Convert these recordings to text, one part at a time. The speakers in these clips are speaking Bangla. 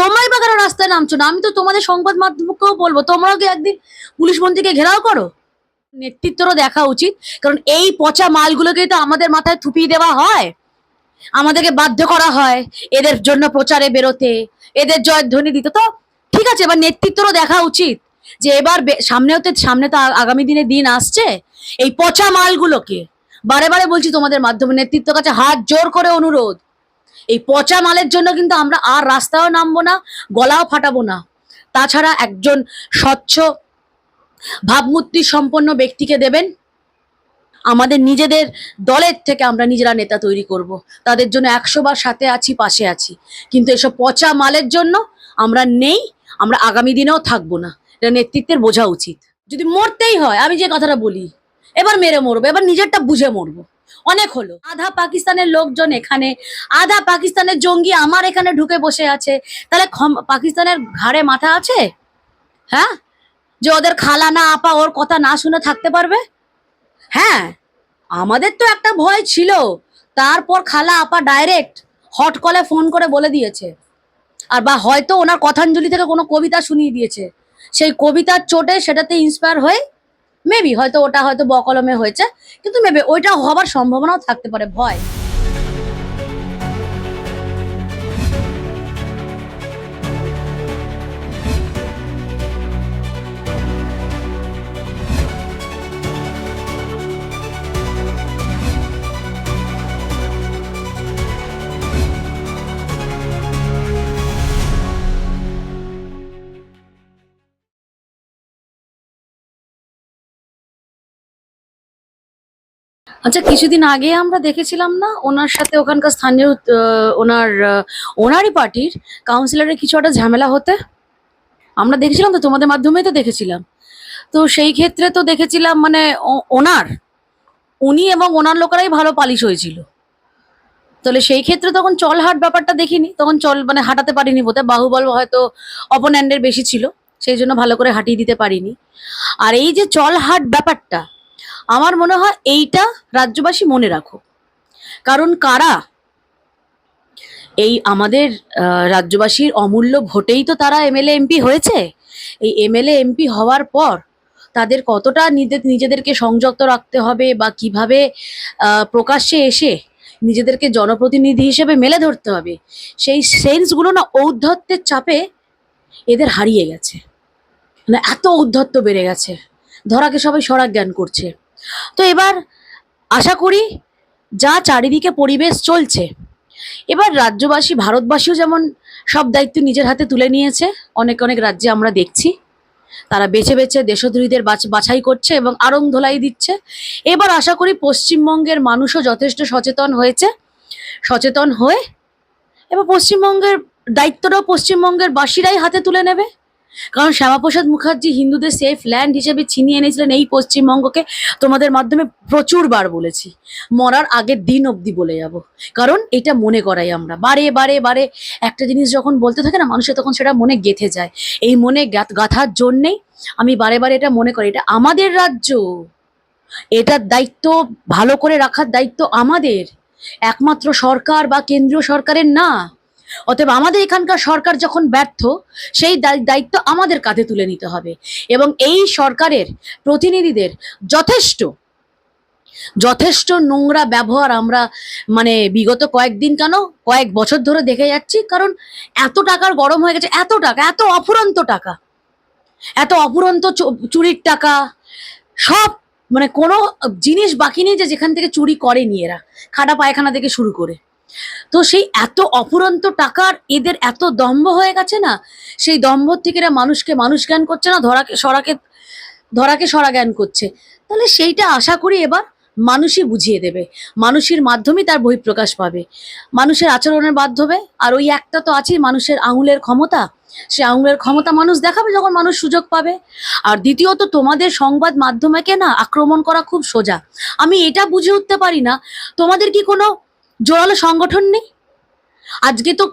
তোমরাই বা কেন রাস্তায় নামছো না? আমি তো তোমাদের সংবাদ মাধ্যমকেও বলব, তোমরাও কি একদিন পুলিশ মন্ত্রীকে ঘেরাও করো? নেতৃত্বরও দেখা উচিত, কারণ এই পচা মালগুলোকেই তো আমাদের মাথায় থুপিয়ে দেওয়া হয়। আমাদেরকে বাধ্য করা হয় এদের জন্য প্রচারে বেরোতে, এদের জয়ধ্বনি দিতে। তো ঠিক আছে, এবার নেতৃত্বরও দেখা উচিত যে এবার সামনেও তো সামনে তো আগামী দিনে দিন আসছে। এই পচা মালগুলোকে বারে বারে বলছি তোমাদের মাধ্যমে নেতৃত্ব কাছে হাত জোর করে অনুরোধ। এই পচা মালের জন্য কিন্তু আমরা আর রাস্তাও নামবো না, গলাও ফাটাবো না। তাছাড়া একজন স্বচ্ছ ভাবমূর্তি সম্পন্ন ব্যক্তিকে দেবেন। আমাদের নিজেদের দলের থেকে আমরা নিজেরা নেতা তৈরি করব। তাদের জন্য একশো বার সাথে আছি, পাশে আছি। কিন্তু এসব পচা মালের জন্য আমরা নেই, আমরা আগামী দিনেও থাকব না। এটা নেতৃত্বের বোঝা উচিত। যদি মরতেই হয়, আমি যে কথাটা বলি, এবার মেরে মরবো, এবার নিজেরটা বুঝে মরবো। অনেক হলো। আধা পাকিস্তানের লোকজন এখানে, আধা পাকিস্তানের জঙ্গি আমার এখানে ঢুকে বসে আছে। তাহলে পাকিস্তানের ঘাড়ে মাথা আছে? হ্যাঁ? যে ওদের খালা না আপা ওর কথা না শুনে থাকতে পারবে? হ্যাঁ? আমাদের তো একটা ভয় ছিল। তারপর খালা আপা ডাইরেক্ট হট কলে ফোন করে বলে দিয়েছে। আর বা হয়তো ওনার কথাঞ্জলি থেকে কোনো কবিতা শুনিয়ে দিয়েছে। সেই কবিতার চোটে সেটাতে ইন্সপায়ার হয়ে মেবি হয়তো ওটা হয়তো বকলমে হয়েছে কিন্তু মেবি ওইটা হবার সম্ভাবনাও থাকতে পারে ভয়। আচ্ছা কিছুদিন আগে আমরা দেখেছিলাম না, ওনার সাথে ওখানকার স্থানীয় ওনার ওনারই পার্টির কাউন্সিলরের কিছু একটা ঝামেলা হতে। আমরা দেখেছিলাম তো, তোমাদের মাধ্যমেই তো দেখেছিলাম। তো সেই ক্ষেত্রে তো দেখেছিলাম মানে ওনার, উনি এবং ওনার লোকেরাই ভালো পালিশ হয়েছিল। তাহলে সেই ক্ষেত্রে তখন চল হাট ব্যাপারটা দেখিনি, তখন চল মানে হাঁটাতে পারিনি বোধহয় বাহুবল হয়তো অপোনেন্ডের বেশি ছিল, সেই জন্য ভালো করে হাঁটিয়ে দিতে পারিনি। আর এই যে চল হাট ব্যাপারটা আমার মনে হয় এইটা রাজ্যবাসী মনে রাখো কারণ কারা? এই আমাদের রাজ্যবাসীর অমূল্য ভোটেই তো তারা এমএলএ, এমপি হয়েছে। এই এমএলএ, এমপি হওয়ার পর তাদের কতটা নিজে নিজেদেরকে সংযুক্ত রাখতে হবে বা কীভাবে প্রকাশ্যে এসে নিজেদেরকে জনপ্রতিনিধি হিসেবে মেলে ধরতে হবে, সেই সেন্সগুলো না ঔদ্ধত্যের চাপে এদের হারিয়ে গেছে। মানে এত ঔদ্ধত্য বেড়ে গেছে। ধরাকে সবাই সরাগ জ্ঞান করছে। তো এবার আশা করি যা চারিদিকে পরিবেশ চলছে, এবার রাজ্যবাসী, ভারতবাসীও যেমন সব দায়িত্ব নিজের হাতে তুলে নিয়েছে, অনেক অনেক রাজ্যে আমরা দেখছি। তারা বেছে বেছে দেশদ্রোহীদের বাছ- বাছাই করছে এবং আড়ং ধোলাই দিচ্ছে। এবার আশা করি পশ্চিমবঙ্গের মানুষও যথেষ্ট সচেতন হয়েছে, সচেতন হয়ে এবার পশ্চিমবঙ্গের দায়িত্বটাও পশ্চিমবঙ্গের বাসীরাই হাতে তুলে নেবে। কারণ শ্যামাপ্রসাদ মুখার্জি হিন্দুদের সেফ ল্যান্ড হিসেবে ছিনিয়ে এনেছিলেন এই পশ্চিমবঙ্গকে। তোমাদের মাধ্যমে প্রচুর বার বলেছি, মরার আগের দিন অবধি বলে যাব। কারণ এটা মনে করাই আমরা। বারে বারে বারে একটা জিনিস যখন বলতে থাকে না, মানুষের তখন সেটা মনে গেঁথে যায়। এই মনে গাথ- গাঁথার জন্যেই আমি বারে বারে এটা মনে করি, এটা আমাদের রাজ্য। এটার দায়িত্ব, ভালো করে রাখার দায়িত্ব আমাদের। একমাত্র সরকার বা কেন্দ্রীয় সরকারের না। অতএব আমাদের এখানকার সরকার যখন ব্যর্থ, সেই দায়- দায়িত্ব আমাদের কাঁধে তুলে নিতে হবে। এবং এই সরকারের প্রতিনিধিদের যথেষ্ট যথেষ্ট নোংরা ব্যবহার আমরা মানে বিগত কয়েকদিন কেন, কয়েক বছর ধরে দেখে যাচ্ছি। কারণ এত টাকার গরম হয়ে গেছে, এত টাকা, এত অফুরন্ত টাকা, এত অফুরন্ত চুরির টাকা, সব মানে কোনো জিনিস বাকি নেই যে যেখান থেকে চুরি করেনি এরা, খাটা পায়খানা থেকে শুরু করে। তো সেই এত অফুরন্ত টাকার এদের এত দম্ভ হয়ে গেছে না? সেই দম্ভ থেকে এরা মানুষকে মানুষ জ্ঞান করছে না, ধরাকে, সরাকে, ধরাকে সরা জ্ঞান করছে। তাহলে সেইটা আশা করি এবার মানুষই বুঝিয়ে দেবে। মানুষের মাধ্যমেই তার বহিঃপ্রকাশ পাবে। মানুষের আচরণের মাধ্যমে, আর ওই একটা তো আছেই মানুষের আঙুলের ক্ষমতা। সে আঙুলের ক্ষমতা মানুষ দেখাবে যখন মানুষ সুযোগ পাবে। আর দ্বিতীয়ত, তোমাদের সংবাদ মাধ্যমকে না আক্রমণ করা খুব সোজা। আমি এটা বুঝে উঠতে পারি না। তোমাদের কি কোনো জোরালো সংগঠন নেই? আজকে তো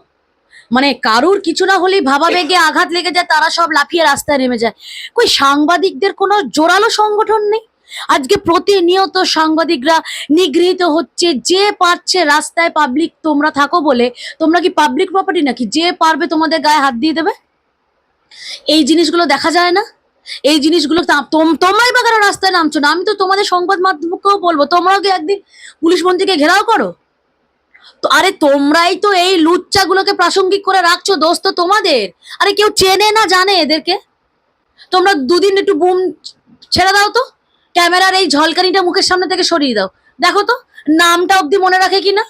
মানে কারুর কিছু না হলেই ভাবাবেগে আঘাত লেগে যায়, তারা সব লাফিয়ে রাস্তায় নেমে যায়। কই সাংবাদিকদের কোনো জোরালো সংগঠন নেই? আজকে প্রতিনিয়ত সাংবাদিকরা নিগৃহীত হচ্ছে, যে পারছে রাস্তায় পাবলিক তোমরা থাকো বলে, তোমরা কি পাবলিক প্রপার্টি নাকি? যে পারবে তোমাদের গায়ে হাত দিয়ে দেবে? এই জিনিসগুলো দেখা যায় না? এই জিনিসগুলো তোম- তোমরাই বা কেন রাস্তায় নামছো না? আমি তো তোমাদের সংবাদ মাধ্যমকেও বলব, তোমরাও কি একদিন পুলিশ মন্ত্রীকে ঘেরাও করো? আরে তোমরাই তো এই লুচ্চাগুলোকে প্রাসঙ্গিক করে রাখছো, দোষ তো তোমাদের। আরে কেউ চেনে না, জানে এদেরকে। তোমরা দুদিন একটু বুম ছেড়ে দাও তো। ক্যামেরার এই ঝলকানিটা মুখের সামনে থেকে সরিয়ে দাও। দেখো তো, নামটা অবধি মনে রাখে কিনা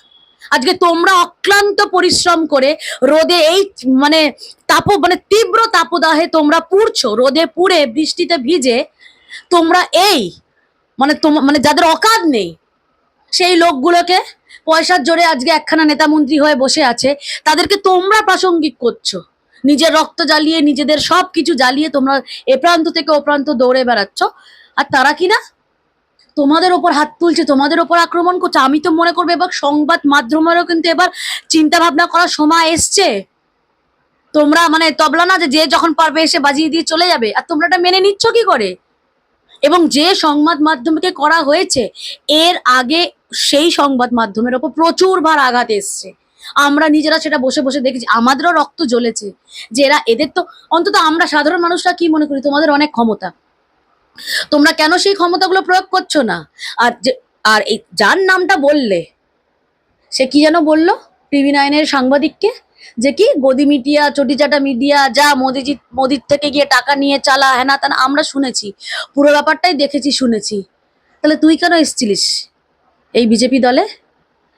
আজকে তোমরা অক্লান্ত পরিশ্রম করে রোদে এই মানে তাপ মানে তীব্র তাপদাহে তোমরা পুড়ছো। রোদে পুড়ে বৃষ্টিতে ভিজে তোমরা এই মানে মানে যাদের অকাদ নেই, সেই লোকগুলোকে পয়সার জোরে আজকে একখানা নেতা মন্ত্রী হয়ে বসে আছে, তাদেরকে তোমরা প্রাসঙ্গিক করছ। নিজের রক্ত জ্বালিয়ে, নিজেদের সব কিছু জ্বালিয়ে তোমরা এ প্রান্ত থেকে ও প্রান্ত দৌড়ে বেড়াচ্ছ। আর তারা কি না? তোমাদের ওপর হাত তুলছে, তোমাদের ওপর আক্রমণ করছে। আমি তো মনে করব এবার সংবাদ মাধ্যমেরও কিন্তু এবার চিন্তা ভাবনা করার সময় এসছে। তোমরা মানে তবলা না যে যখন পারবে এসে বাজিয়ে দিয়ে চলে যাবে। আর তোমরা এটা মেনে নিচ্ছ কি করে? এবং যে সংবাদ মাধ্যমকে করা হয়েছে, এর আগে সেই সংবাদ মাধ্যমের ওপর প্রচুর বার আঘাত এসছে। আমরা নিজেরা সেটা বসে বসে দেখেছি, আমাদেরও রক্ত জ্বলেছে যে এরা, এদের তো অন্তত আমরা সাধারণ মানুষরা কি মনে করি, তোমাদের অনেক ক্ষমতা। তোমরা কেন সেই ক্ষমতাগুলো প্রয়োগ করছ না? আর যে, আর এই যার নামটা বললে, সে কি যেন বলল? টিভি নাইনের সাংবাদিককে? যে কি, গদি মিডিয়া চটিচাটা মিডিয়া যা মোদিজি মোদির থেকে গিয়ে টাকা নিয়ে চালা হ্যানা ত্যানা আমরা শুনেছি। পুরো ব্যাপারটাই দেখেছি, শুনেছি। তাহলে তুই কেন এসছিলিস? এই বিজেপি দলে?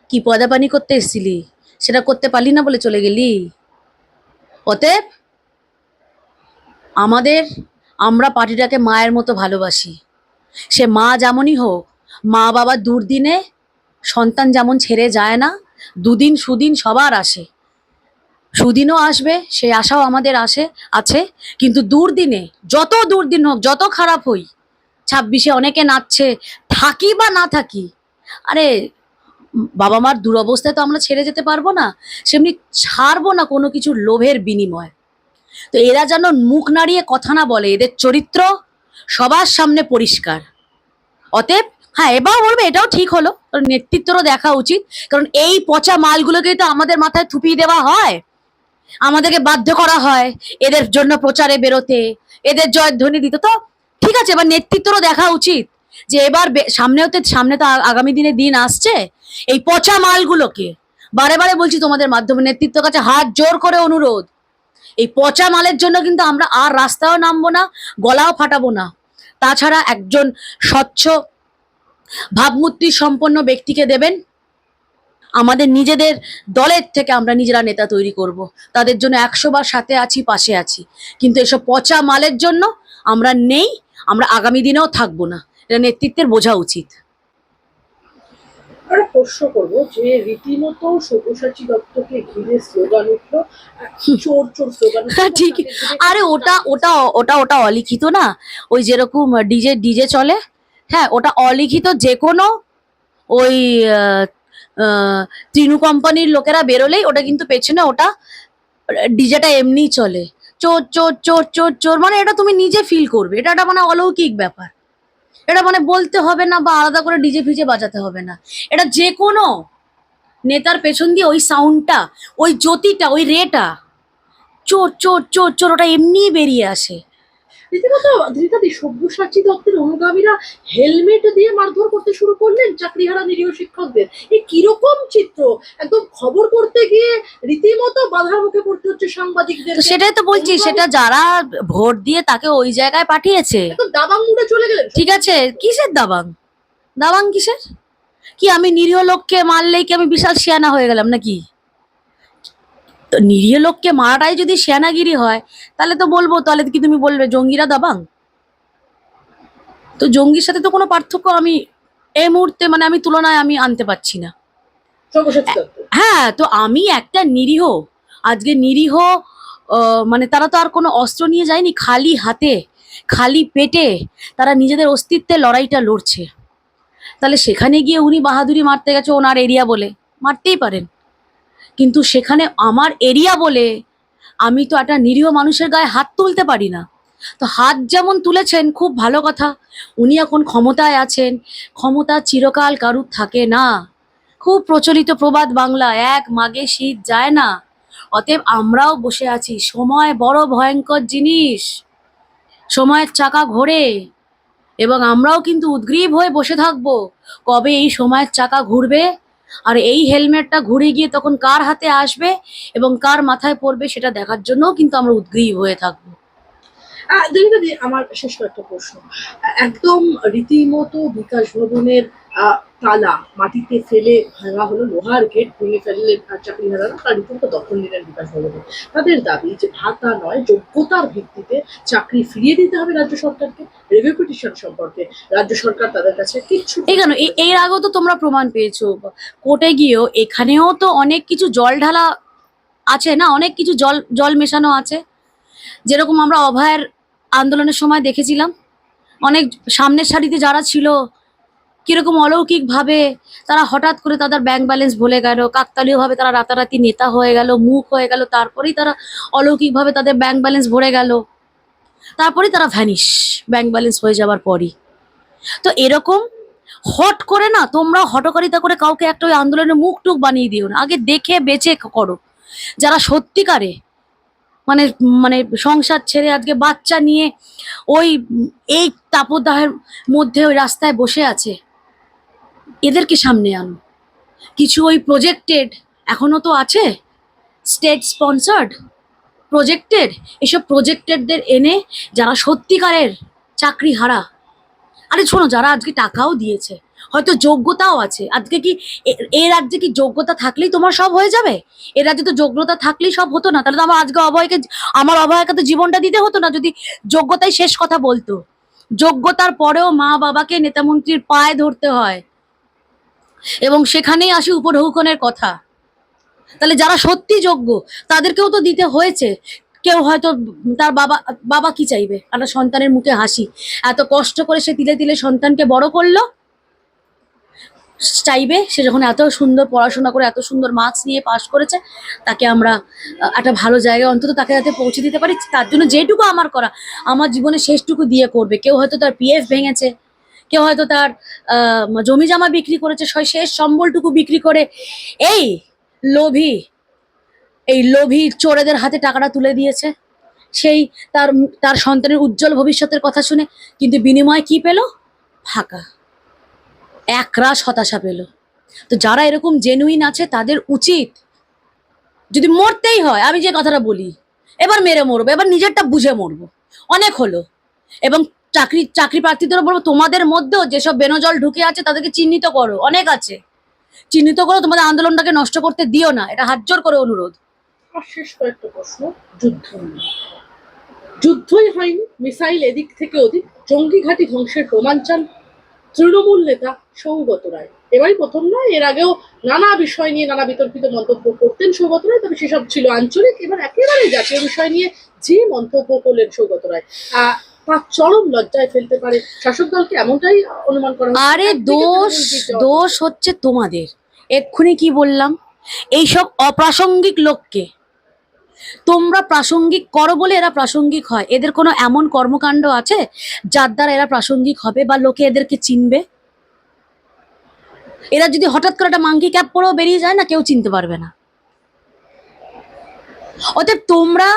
কি পদাপানি করতে এসেছিলি? সেটা করতে পারলি না বলে চলে গেলি? অতএব, আমাদের, আমরা পার্টিটাকে মায়ের মতো ভালোবাসি। সে মা যেমনই হোক, মা বাবা দুর্দিনে সন্তান যেমন ছেড়ে যায় না, দুদিন সুদিন সবার আসে। সুদিনও আসবে, সেই আশাও আমাদের আসে, আছে। কিন্তু দুর্দিনে, যত দুর্দিন হোক, যত খারাপ হই, ছাব্বিশে অনেকে নাচছে, থাকি বা না থাকি, আরে, বাবা মার দুরবস্থায় তো আমরা ছেড়ে যেতে পারব না, সেমনি ছাড়বো না কোনো কিছুর লোভের বিনিময়। তো এরা যেন মুখ নাড়িয়ে কথা না বলে, এদের চরিত্র সবার সামনে পরিষ্কার। অতএব হ্যাঁ এবার বলবে, এটাও ঠিক হলো, কারণ নেতৃত্বরও দেখা উচিত, কারণ এই পচা মালগুলোকেই তো আমাদের মাথায় থুপিয়ে দেওয়া হয়। আমাদেরকে বাধ্য করা হয় এদের জন্য প্রচারে বেরোতে। এদের জয়ধ্বনি দিতে। তো ঠিক আছে, এবার নেতৃত্বরও দেখা উচিত যে এবার সামনেও তো সামনে তো আগামী দিনে দিন আসছে। এই পচা মালগুলোকে বারে বারে বলছি তোমাদের মাধ্যমে নেতৃত্ব কাছে হাত জোর করে অনুরোধ। এই পচা মালের জন্য কিন্তু আমরা আর রাস্তাও নামবো না, গলাও ফাটাবো না। তাছাড়া একজন স্বচ্ছ ভাবমূর্তি সম্পন্ন ব্যক্তিকে দেবেন। আমাদের নিজেদের দলের থেকে আমরা নিজেরা নেতা তৈরি করব। তাদের জন্য একশো বার সাথে আছি পাশে আছি। কিন্তু এসব পচা মালের জন্য আমরা নেই আমরা আগামী দিনেও থাকব না। এটা নেতৃত্বের বোঝা উচিত। একটা প্রশ্ন করব যে রীতিমতো সব্যসাচী দত্তকে ঘিরে স্লোগান উঠল চোর চোর স্লোগান হ্যাঁ, ঠিক। আরে ওটা ওটা ওটা ওটা অলিখিত না? ওই যেরকম ডিজে ডিজে চলে হ্যাঁ ওটা অলিখিত যে কোনো ওই তৃণু কোম্পানির লোকেরা বেরোলেই ওটা কিন্তু পেছনে ওটা ডিজেটা এমনিই চলে। চোর চোর চোর চোর চোর মানে এটা তুমি নিজে ফিল করবে। এটা একটা মানে অলৌকিক ব্যাপার। এটা মানে বলতে হবে না বা আলাদা করে ডিজে ফিজে বাজাতে হবে না। এটা যে কোনো নেতার পেছন দিয়ে ওই সাউন্ডটা ওই জ্যোতিটা, ওই রেটা, চোর চোর চোর চোর, ওটা এমনিই বেরিয়ে আসে। রীতিমতো ধৃতাদি সব্যসাচী দত্তের অনুগামীরা হেলমেট দিয়ে মারধর করতে শুরু করলেন চাকরিহারা নিরীহ শিক্ষকদের। এই কীরকম চিত্র? একদম খবর করতে গিয়ে রীতিমতো বাধার মুখে পড়তে হচ্ছে সাংবাদিকদের। সেটাই তো বলছি সেটা যারা ভোট দিয়ে তাকে ওই জায়গায় পাঠিয়েছে। দাবাং মুড়ে চলে গেলেন। ঠিক আছে কিসের দাবাং? দাবাং কিসের? কি আমি নিরীহ লোককে মারলেই কি আমি বিশাল শিয়ানা হয়ে গেলাম নাকি? তো নিরীহ লোককে মারাটাই যদি সেনাগিরি হয় তাহলে তো বলব তাহলে কি তুমি বলবে জঙ্গিরা দাবাং? তো জঙ্গির সাথে তো কোনো পার্থক্য আমি এই মুহূর্তে মানে আমি তুলনায় আমি আনতে পারছি না। হ্যাঁ তো আমি একটা নিরীহ আজকে নিরীহ মানে তারা তো আর কোনো অস্ত্র নিয়ে যায়নি খালি হাতে খালি পেটে তারা নিজেদের অস্তিত্বের লড়াইটা লড়ছে। তাহলে সেখানে গিয়ে উনি বাহাদুরি মারতে গেছে ওনার এরিয়া বলে মারতেই পারেন। কিন্তু সেখানে আমার এরিয়া বলে আমি তো একটা নিরীহ মানুষের গায়ে হাত তুলতে পারি না। তো হাত যেমন তুলেছেন, খুব ভালো কথা। উনি এখন ক্ষমতায় আছেন। ক্ষমতা চিরকাল কারুর থাকে না। খুব প্রচলিত প্রবাদ বাংলা, এক মাগে শীত যায় না। অতএব আমরাও বসে আছি। সময় বড় ভয়ঙ্কর জিনিস। সময়ের চাকা ঘোরে। এবং আমরাও কিন্তু উদ্গ্রীব হয়ে বসে থাকব। কবে এই সময়ের চাকা ঘুরবে? আর এই হেলমেটটা ঘুরে গিয়ে তখন কার হাতে আসবে এবং কার মাথায় পড়বে সেটা দেখার জন্যও কিন্তু আমরা উদ্গ্রীব হয়ে থাকব। আহ, আমার শেষ কয়েকটা প্রশ্ন। একদম রীতিমতো বিকাশ ভবনের তালা মাটিতে ফেলে ভাঙা হলো লোহার গেট ভেঙে ফেললে চাকরিহারারা তার রীতিমতো দখল নিলেন বিকাশ ভবনে। তাদের দাবি যে ভাতা নয় যোগ্যতার ভিত্তিতে চাকরি ফিরিয়ে দিতে হবে রাজ্য সরকারকে। রিভিউ পিটিশন সম্পর্কে রাজ্য সরকার তাদের কাছে কিচ্ছু এই কেন এর আগেও তো তোমরা প্রমাণ পেয়েছ। কোর্টে গিয়েও এখানেও তো অনেক কিছু জল ঢালা আছে না? অনেক কিছু জল জল মেশানো আছে। যেরকম আমরা অভয়ের আন্দোলনের সময় দেখেছিলাম। অনেক সামনের সারিতে যারা ছিল, কীরকম অলৌকিকভাবে তারা হঠাৎ করে তাদের ব্যাংক ব্যালেন্স ভুলে গেল, কাকতালীয়ভাবে তারা রাতারাতি নেতা হয়ে গেল, মুখ হয়ে গেল, তারপরেই তারা অলৌকিকভাবে তাদের ব্যাংক ব্যালেন্স ভরে গেল। তারপরেই তারা ভ্যানিশ ব্যাংক ব্যালেন্স হয়ে যাওয়ার পরই। তো এরকম হট করে না তোমরা হটকারিতা করে কাউকে একটা ওই আন্দোলনের মুখ টুক বানিয়ে দিও না। আগে দেখে বেঁচে করো। যারা সত্যিকারে মানে মানে সংসার ছেড়ে আজকে বাচ্চা নিয়ে ওই এই তাপদাহের মধ্যে ওই রাস্তায় বসে আছে, এদেরকে সামনে আনো। কিছু ওই প্রজেক্টেড এখনও তো আছে স্টেট স্পন্সার্ড প্রজেক্টেড এসব প্রজেক্টেডদের এনে যারা সত্যিকারের চাকরি হারা আরে শোনো, যারা আজকে টাকাও দিয়েছে, হয়তো যোগ্যতাও আছে, আজকে কি এ রাজ্যে কি যোগ্যতা থাকলেই তোমার সব হয়ে যাবে? এ রাজ্যে তো যোগ্যতা থাকলেই সব হতো না, তাহলে তো আমার আজকে অভয়কে আমার অভয়কে তো জীবনটা দিতে হতো না, যদি যোগ্যতাই শেষ কথা বলতো। যোগ্যতার পরেও মা বাবাকে নেতামন্ত্রীর পায়ে ধরতে হয়। এবং সেখানেই আসে উপঢৌকনের কথা। তাহলে যারা সত্যি যোগ্য, তাদেরকেও তো দিতে হয়েছে। কেউ হয়তো তার বাবা বাবা কি চাইবে? একটা সন্তানের মুখে হাসি। এত কষ্ট করে সে তিলে তিলে সন্তানকে বড় করল। চাইবে? সে যখন এত সুন্দর পড়াশোনা করে, এত সুন্দর মার্কস নিয়ে পাশ করেছে, তাকে আমরা একটা ভালো জায়গায় অন্তত তাকে যাতে পৌঁছে দিতে পারি। তার জন্য যেটুকু আমার করা, আমার জীবনে শেষটুকু দিয়ে করবে। কেউ হয়তো তার পিএফ ভেঙেছে, কেউ হয়তো তার জমি জামা বিক্রি করেছে শেষ সম্বলটুকু বিক্রি করে। এই লোভী, এই লোভী চোরেদের হাতে টাকাটা তুলে দিয়েছে। সেই তার তার সন্তানের উজ্জ্বল ভবিষ্যতের কথা শুনে কিন্তু বিনিময়ে কি পেল? ফাঁকা। একরাশ হতাশা পেল। তো যারা এরকম জেনুইন আছে, তাদের উচিত যদি মরতেই হয়, আমি যে কথাটা বলি, এবার মেরে মরবো, এবার নিজেরটা বুঝে মরবো। অনেক হলো। এবং চাকরি চাকরি প্রার্থীদেরও বলব তোমাদের মধ্যেও যেসব বেনজল ঢুকে আছে, তাদেরকে চিহ্নিত করো। অনেক আছে। চিহ্নিত করো তোমাদের আন্দোলনটাকে নষ্ট করতে দিও না। এটা হাত জোর করে অনুরোধ। শেষ কয়েকটা প্রশ্ন। যুদ্ধ যুদ্ধই হয়নি, মিসাইল এদিক থেকে ওদিক, জঙ্গি ঘাঁটি ধ্বংসের প্রমাণ চান তৃণমূল নেতা সৌগত রায়। এবারই প্রথম নয়, এর আগেও নানা বিষয় নিয়ে নানা বিতর্কিত মন্তব্য করতেন সৌগত রায়, তবে সেসব ছিল আঞ্চলিক। এবার একেবারে জাতীয় বিষয় নিয়ে যে মন্তব্য করলেন সৌগত রায় আহ, চরম লজ্জায় ফেলতে পারে। শাসক দলকে এমনটাই অনুমান করা আরে দোষ দোষ হচ্ছে তোমাদের। এক্ষুনি কি বললাম? এইসব অপ্রাসঙ্গিক লোককে তোমরা প্রাসঙ্গিক করো বলে এরা প্রাসঙ্গিক হয়। এদের কোনো এমন কর্মকাণ্ড আছে যার দ্বারা এরা প্রাসঙ্গিক হবে বা লোকে এদেরকে চিনবে? এরা যদি হঠাৎ করে একটা মাঙ্কি ক্যাপ পরেও বেরিয়ে যায় না কেউ চিনতে পারবে না। অতএব তোমরা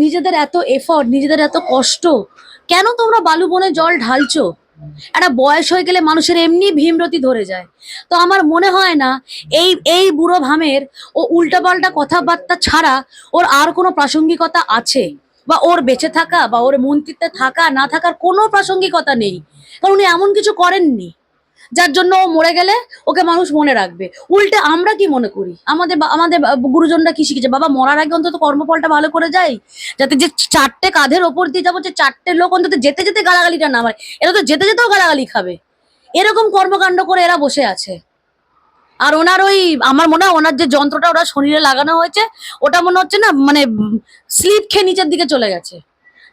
নিজেদের এত এফর্ট নিজেদের এত কষ্ট, কেন তোমরা বালু বনে জল ঢালছো? একটা বয়স হয়ে গেলে মানুষের এমনি ভীমরতি ধরে যায়। তো আমার মনে হয় না, এই এই বুড়ো ভামের ও উল্টাপাল্টা কথাবার্তা ছাড়া ওর আর কোনো প্রাসঙ্গিকতা আছে? বা ওর বেঁচে থাকা বা ওর মন্ত্রিত্বে থাকা, না থাকার কোনো প্রাসঙ্গিকতা নেই। কারণ উনি এমন কিছু করেননি। যার জন্য ও মরে গেলে ওকে মানুষ মনে রাখবে। উল্টে আমরা কি মনে করি? আমাদের আমাদের গুরুজনরা কি শিখেছে? বাবা, মরার আগে অন্তত কর্মফলটা ভালো করে যাই। যাতে যে চারটে কাঁধের ওপর দিয়ে যাব, যে চারটে লোক অন্তত যেতে যেতে গালাগালিটা না মারে এরা তো যেতে যেতেও গালাগালি খাবে। এরকম কর্মকাণ্ড করে এরা বসে আছে। আর ওনার ওই, আমার মনে হয় ওনার যে যন্ত্রটা ওরা শরীরে লাগানো হয়েছে, ওটা মনে হচ্ছে না মানে স্লিপ খেয়ে নিচের দিকে চলে গেছে।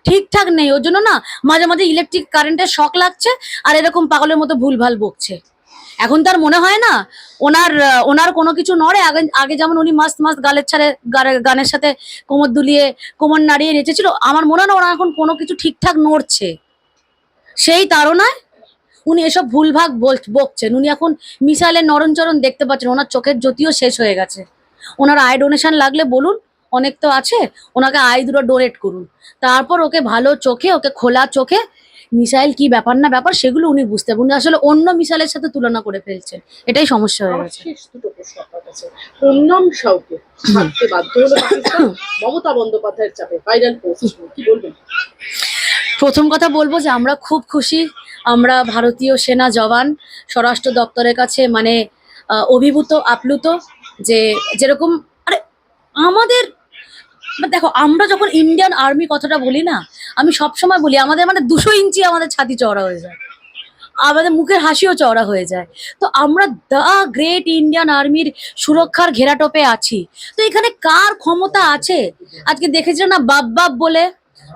ঠিকঠাক নেই, ওর জন্য না মাঝে মাঝে ইলেকট্রিক কারেন্টের শক লাগছে আর এরকম পাগলের মতো ভুলভাল বকছে। এখন তার মনে হয় না, ওনার ওনার কোনো কিছু নড়ে, আগে আগে যেমন উনি মাস্ত মাস্ত গালের ছাড়ে গানের সাথে কোমর দুলিয়ে, কোমর নাড়িয়ে নেচেছিল, আমার মনে হয় ওরা এখন কোনো কিছু ঠিকঠাক নড়ছে। সেই তাড়নায় উনি এসব ভুলভাগ বকছেন। উনি এখন মিসাইলের নরণচরণ দেখতে পাচ্ছেন, ওনার চোখের জ্যোতিও শেষ হয়ে গেছে। ওনার আয় ডোনেশন লাগলে বলুন অনেক তো আছে ওনাকে আয় দুটো ডোনেট করুন। তারপর ওকে ভালো চোখে ওকে খোলা চোখে মিসাইল কি ব্যাপার না ব্যাপার সেগুলো উনি বুঝতে উনি আসলে অন্য মিসাইলের সাথে তুলনা করে ফেলছেন এটাই সমস্যা হয়ে গেছে। শেষ দুটো প্রশ্ন আপনার কাছে। পূর্ণম সাউকে ছাড়তে বাধ্য হলো পাকিস্তান। মমতা বন্দ্যোপাধ্যায়ের চাপে ভাইরাল পোস্ট কি বলবেন? প্রথম কথা বলব যে আমরা খুব খুশি আমরা ভারতীয় সেনা জওয়ান স্বরাষ্ট্র দপ্তরের কাছে মানে অভিভূত আপ্লুত যে যেরকম আরে আমাদের দেখো, আমরা যখন ইন্ডিয়ান আর্মি কথাটা বলি না, আমি সব সময় বলি, আমাদের মানে দুশো ইঞ্চি আমাদের ছাতি চওড়া হয়ে যায়। আমাদের মুখের হাসিও চওড়া হয়ে যায়। তো আমরা দ্য গ্রেট ইন্ডিয়ান আর্মির সুরক্ষার ঘেরাটোপে আছি। তো এখানে কার ক্ষমতা আছে? আজকে দেখেছিল না বাপ বাপ বলে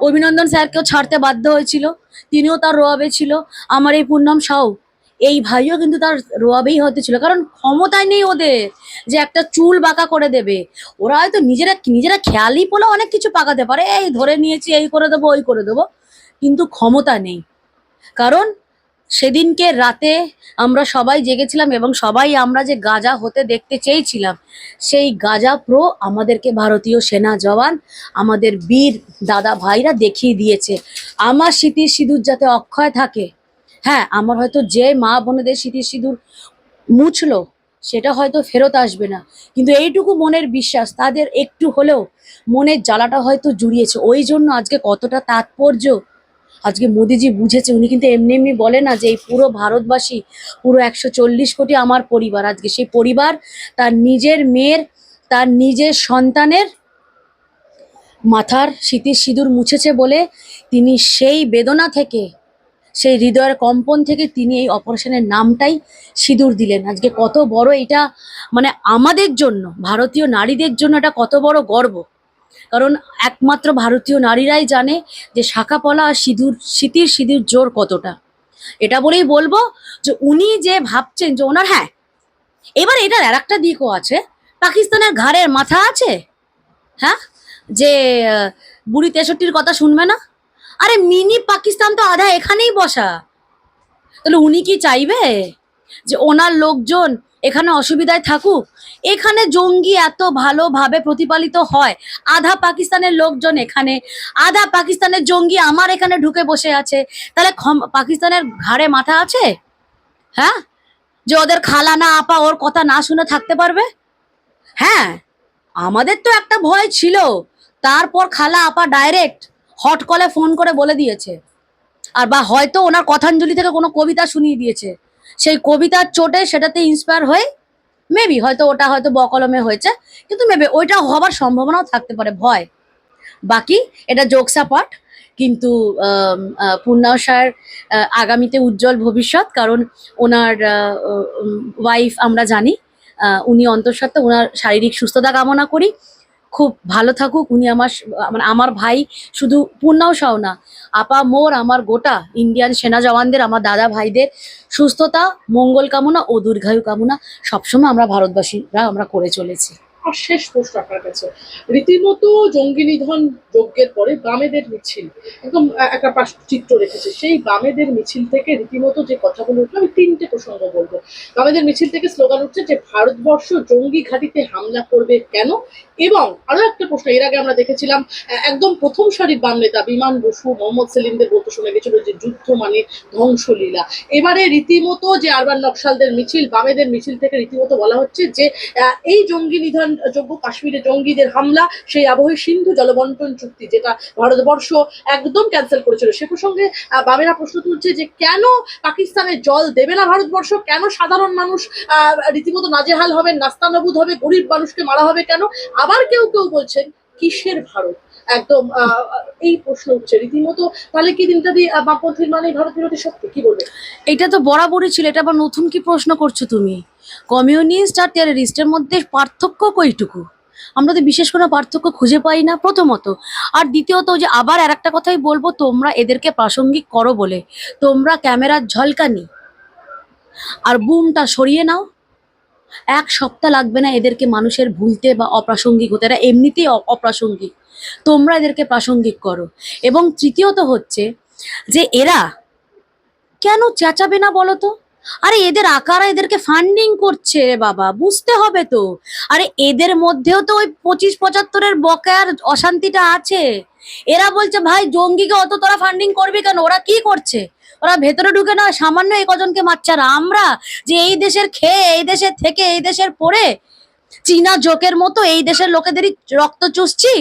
অভিনন্দন স্যারকেও ছাড়তে বাধ্য হয়েছিল। তিনিও তার রোয়াবে ছিল আমার এই পূর্ণম সাউ এই ভাইও কিন্তু তার রোয়াবেই হতে ছিল, কারণ ক্ষমতায় নেই ওদের যে একটা চুল বাঁকা করে দেবে। ওরা হয়তো নিজেরা নিজেরা খেয়ালই বলে অনেক কিছু পাকাতে পারে, এই ধরে নিয়েছি, এই করে দেবো, ওই করে দেবো, কিন্তু ক্ষমতা নেই। কারণ সেদিনকে রাতে আমরা সবাই জেগেছিলাম এবং সবাই আমরা যে গাজা হতে দেখতে চেয়েছিলাম, সেই গাজা প্রো আমাদেরকে ভারতীয় সেনা জওয়ান, আমাদের বীর দাদা ভাইরা দেখিয়ে দিয়েছে। আমার স্মৃতির সিঁদুর যাতে অক্ষয় থাকে হ্যাঁ আমার হয়তো যে মা বোনেদের স্মৃতির সিঁদুর মুছলো, সেটা হয়তো ফেরত আসবে না। কিন্তু এইটুকু মনের বিশ্বাস, তাদের একটু হলেও মনের জ্বালাটা হয়তো জুড়িয়েছে। ওই জন্য আজকে কতটা তাৎপর্য। আজকে মোদিজি বুঝেছে, উনি কিন্তু এমনি এমনি বলে না যে এই পুরো ভারতবাসী, পুরো একশো চল্লিশ কোটি আমার পরিবার। আজকে সেই পরিবার, তার নিজের মেয়ের, তার নিজের সন্তানের মাথার স্মৃতির সিঁদুর মুছেছে বলে তিনি সেই বেদনা থেকে সেই হৃদয়ের কম্পন থেকে তিনি এই অপারেশনের নামটাই সিঁদুর দিলেন। আজকে কত বড় এটা মানে আমাদের জন্য, ভারতীয় নারীদের জন্য এটা কত বড় গর্ব। কারণ একমাত্র ভারতীয় নারীরাই জানে যে শাখাপলা আর সিঁদুর, স্মৃতির সিঁদুর জোর কতটা। এটা বলেই বলব যে উনি যে ভাবছেন যে ওনার হ্যাঁ এবার এটার আর একটা দিকও আছে। পাকিস্তানের ঘাড়ের মাথা আছে হ্যাঁ যে বুড়ি তেষট্টির কথা শুনবে না? আরে মিনি পাকিস্তান তো আধা এখানেই বসা। তাহলে উনি কি চাইবে? যে ওনার লোকজন এখানে অসুবিধায় থাকুক? এখানে জঙ্গি এত ভালোভাবে প্রতিপালিত হয়। আধা পাকিস্তানের লোকজন এখানে, আধা পাকিস্তানের জঙ্গি আমার এখানে ঢুকে বসে আছে। তাহলে পাকিস্তানের ঘাড়ে মাথা আছে? হ্যাঁ? যে ওদের খালা না আপা ওর কথা না শুনে থাকতে পারবে? হ্যাঁ? আমাদের তো একটা ভয় ছিল। তারপর খালা আপা ডাইরেক্ট হট কলে ফোন করে বলে দিয়েছে। আর বা হয়তো ওনার কথাঞ্জলি থেকে কোনো কবিতা শুনিয়ে দিয়েছে। সেই কবিতার চোটে সেটাতে ইন্সপায়ার হয়ে মেবি হয়তো ওটা হয়তো বকলমে হয়েছে, কিন্তু মেবি ওইটা হবার সম্ভাবনাও থাকতে পারে, ভয়। বাকি এটা জোকসা পাঠ কিন্তু পূর্ণাশার আগামীতে উজ্জ্বল ভবিষ্যৎ, কারণ ওনার ওয়াইফ আমরা জানি উনি অন্তঃসত্ত্বা ওনার শারীরিক সুস্থতা কামনা করি। খুব ভালো থাকুক। উনি আমার মানে আমার ভাই, শুধু পূর্ণাও সাও না, আপা, মোর, আমার গোটা ইন্ডিয়ান সেনা জওয়ানদের, আমার দাদা ভাইদের সুস্থতা, মঙ্গল কামনা ও দীর্ঘায়ু কামনা সবসময় আমরা ভারতবাসীরা আমরা করে চলেছি। আর শেষ প্রশ্ন আপনার কাছে। রীতিমতো জঙ্গি নিধন যজ্ঞের পরে বামেদের মিছিল, একদম একটা পাশ- চিত্র রেখেছে। সেই বামেদের মিছিল থেকে রীতিমতো যে কথাগুলো উঠল, আমি তিনটে প্রসঙ্গ বলব। বামেদের মিছিল থেকে স্লোগান উঠছে যে, ভারতবর্ষ জঙ্গি ঘাঁটিতে হামলা করবে কেন? এবং আরও একটা প্রশ্ন, এর আগে আমরা দেখেছিলাম একদম প্রথম সারির বাম নেতা বিমান বসু মোহাম্মদ সেলিমদের বলতে শোনা গেছিল যে, যুদ্ধ মানে ধ্বংসলীলা। এবারে রীতিমতো যে আরবান নকশালদের মিছিল, বামেদের মিছিল থেকে রীতিমতো বলা হচ্ছে যে এই জঙ্গি নিধন যোগ্য কাশ্মীরে জঙ্গিদের হামলা সেই আবহে সিন্ধু জলবন্টন চুক্তি যেটা ভারতবর্ষ একদম ক্যান্সেল করেছিল। সে প্রসঙ্গে বামেরা প্রশ্ন তুলছে যে কেন পাকিস্তানে জল দেবে না ভারতবর্ষ? কেন সাধারণ মানুষ রীতিমতো নাজেহাল হবে নাস্তানবুদ হবে গরিব মানুষকে মারা হবে কেন? আবার কেউ কেউ বলছেন কিসের ভারত? একদম এই প্রশ্ন উঠছে। রীতিমতো তাহলে কি দিনটা দিয়ে আহ, বামপন্থীর মানে ভারত বিরোধী শক্তি? কি বলবে এটা তো বরাবরই ছিল এটা আবার নতুন কি প্রশ্ন করছ তুমি? কমিউনিস্ট আর টেররিস্টের মধ্যে পার্থক্য কইটুকু? আমরা তো বিশেষ কোনো পার্থক্য খুঁজে পাই না, প্রথমত। আর দ্বিতীয়ত যে আবার আর একটা কথাই বলব, তোমরা এদেরকে প্রাসঙ্গিক করো বলে। তোমরা ক্যামেরার ঝলকানি। আর বুমটা সরিয়ে নাও। এক সপ্তাহ লাগবে না এদেরকে মানুষের ভুলতে বা অপ্রাসঙ্গিক হতে। এরা এমনিতেই অপ্রাসঙ্গিক। তোমরা এদেরকে প্রাসঙ্গিক করো। এবং তৃতীয়ত হচ্ছে যে এরা কেন চেঁচাবে না বলো তো আরে এদের আকারা এদেরকে ফান্ডিং করছে রে বাবা, বুঝতে হবে তো। আরে এদের মধ্যেও তো ওই পঁচিশ পঁচাত্তরের বকেয়ার অশান্তিটা আছে। এরা বলছে, ভাই, জঙ্গিকে অত তোরা ফান্ডিং করবি কেন? ওরা কি করছে? ওরা ভেতরে ঢুকে না, সামান্য এই কজনকে মারছে। আমরা যে এই দেশের খেয়ে, এই দেশের থেকে, এই দেশের পড়ে চীনা জোকের মতো এই দেশের লোকেদেরই রক্ত চুষছি,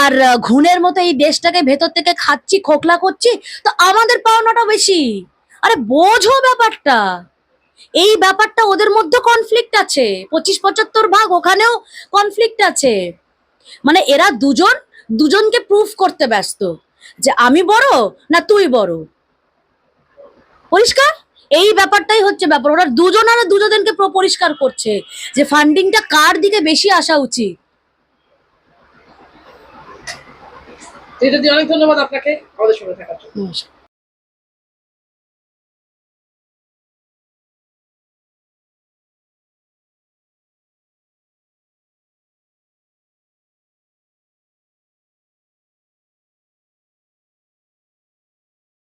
আর ঘুণের মতো এই দেশটাকে ভেতর থেকে খাচ্ছি, খোকলা করছি, তো আমাদের পাওনাটা বেশি। আরে বোঝো ব্যাপারটা। এই ব্যাপারটা ওদের মধ্যে কনফ্লিক্ট আছে। পঁচিশ পঁচাত্তর ভাগ ওখানেও কনফ্লিক্ট আছে। মানে এরা দুজন দুজনকে প্রুফ করতে ব্যস্ত। যে আমি বড় না তুই বড়। পরিষ্কার? এই ব্যাপারটাই হচ্ছে ব্যাপার। ওরা দুজনারা দুজনকে প্র- পরিষ্কার করছে। যে ফান্ডিংটা কার দিকে বেশি আসা উচিত? এটা দিয়ে অনেক ধন্যবাদ আপনাকে আমাদের সঙ্গে থাকার জন্য।